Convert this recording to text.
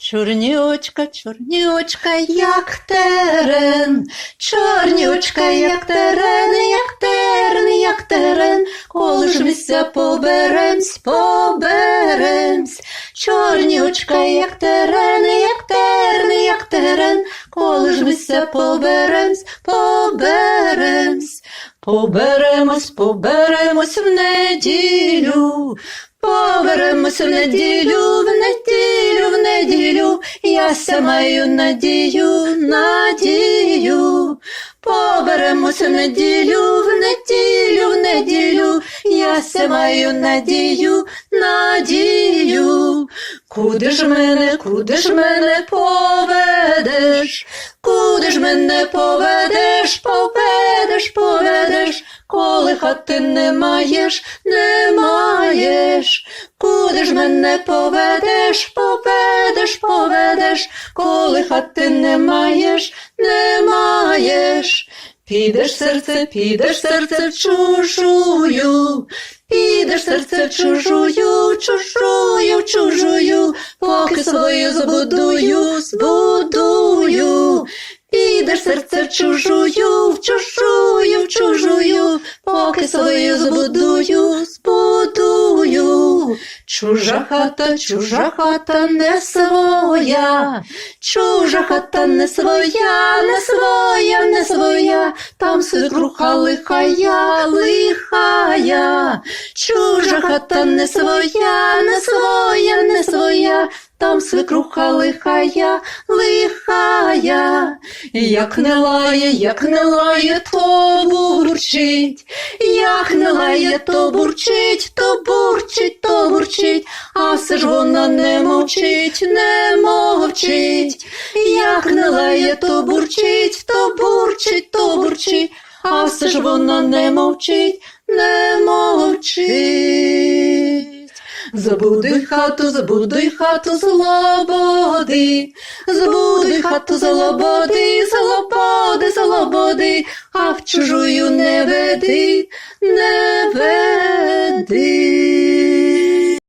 Чорні очка, чорні очка, як терен, чорні очка, як терен, як терен, як терен, коли ж місця поберемсь, поберемсь, очка, як терен, як терен, як терен, коли ж місця поберемсь, поберемсь, поберемось, поберемось в неділю. Поберемося в неділю, в неділю, неділю, я ся маю надію, надію. Поберемося в неділю, в неділю, в неділю, я ся маю надію, надію. Куди ж мене, куди ж мене поведеш? Куди ж мене поведеш, поведеш, поведеш, коли хати не маєш, не маєш. Куди ж мене поведеш, поведеш, поведеш, коли хати не маєш, не маєш. Підеш серце, підеш серце чужую, підеш серце чужую, чужую, чужую, поки свою збудую, збудую. Підеш серце чужую, в чужую, в чужую, поки свою збудую. Чужа хата, чужа хата не своя, чужа хата не своя, не своя, не своя, там свекруха лихая, лихая. Чужа хата не своя, не своя, не своя, там свекруха лихая, лихая. Як не лає, як не лає, то бурчить, як не лає, то бурчить, то все ж вона не мовчить, не мовчить, як не лає, то бурчить, то бурчить, то бурчить, а все ж вона не мовчить, не мовчить. Забудуй хату, забудуй хату з лободи, забудуй хату з лободи, з лободи, з лободи, а в чужую не веди, не веди.